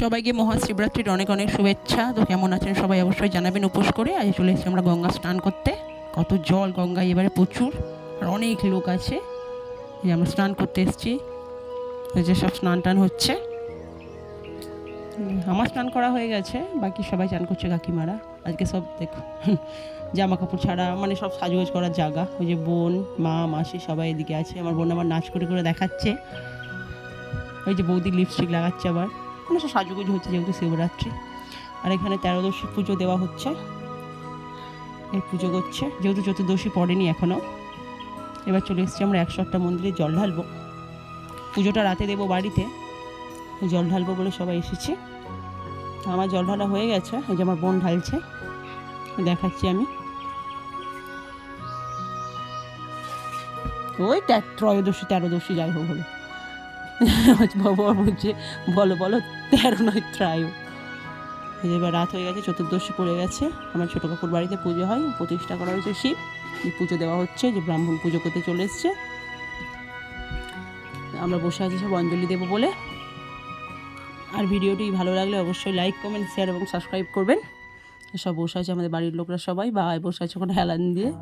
সবাইকে মহাশিবরাত্রির অনেক অনেক শুভেচ্ছা। তো কেমন আছেন সবাই অবশ্যই জানাবেন। উপোস করে আজ চলে এসেছি আমরা গঙ্গা স্নান করতে। কত জল গঙ্গায় এবারে প্রচুর। আর অনেক লোক আছে। যে আমরা স্নান করতে এসেছি। যে সব স্নান টান হচ্ছে। আমার স্নান করা হয়ে গেছে। বাকি সবাই চান করছে কাকিমারা। আজকে সব দেখো জামা কাপড় ছাড়া মানে সব সাজগোজ করার জায়গা। ওই যে বোন, মা, মাসি সবাই এদিকে আছে। আমার বোন আবার নাচ করে করে দেখাচ্ছে। ওই যে বৌদি লিপস্টিক লাগাচ্ছে আবার। মানে সব সাজুগুজু হচ্ছে যেহেতু শিবরাত্রি। আর এখানে তেরোদশী পুজো দেওয়া হচ্ছে। এই পুজো করছে। যেহেতু চতুর্দশী পড়েনি এখনও এবার চলে এসেছি আমরা একশো একটা মন্দিরে জল ঢালবো। পুজোটা রাতে দেবো বাড়িতে। জল ঢালবো বলে সবাই এসেছি। আমার জল ঢালা হয়ে গেছে। এই যে আমার বোন ঢালছে। দেখাচ্ছি আমি। ওই ত্রয়োদশী তেরোদশী যাই হোক হবে বলছে, বলো বলো, তেরো নয় ত্রায়। এবার রাত হয়ে গেছে, চতুর্দশী পড়ে গেছে। আমার ছোটো কাকুর বাড়িতে পুজো হয়, প্রতিষ্ঠা করা হয়েছে শিব। পুজো দেওয়া হচ্ছে, যে ব্রাহ্মণ পুজো করতে চলে এসছে। আমরা বসে আছি সব অঞ্জলি দেবো বলে। আর ভিডিওটি ভালো লাগলে অবশ্যই লাইক কমেন্ট শেয়ার এবং সাবস্ক্রাইব করবেন। সব বসে আছে আমাদের বাড়ির লোকরা সবাই, বা বসে আছে ওখানে হেলান দিয়ে।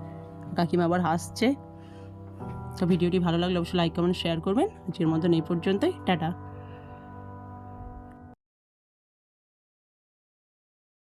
কাকিমা আবার হাসছে। তো ভিডিওটি ভালো লাগলে অবশ্যই লাইক কমেন্ট শেয়ার করবেন। আজকের মতন এই পর্যন্তই। টাটা।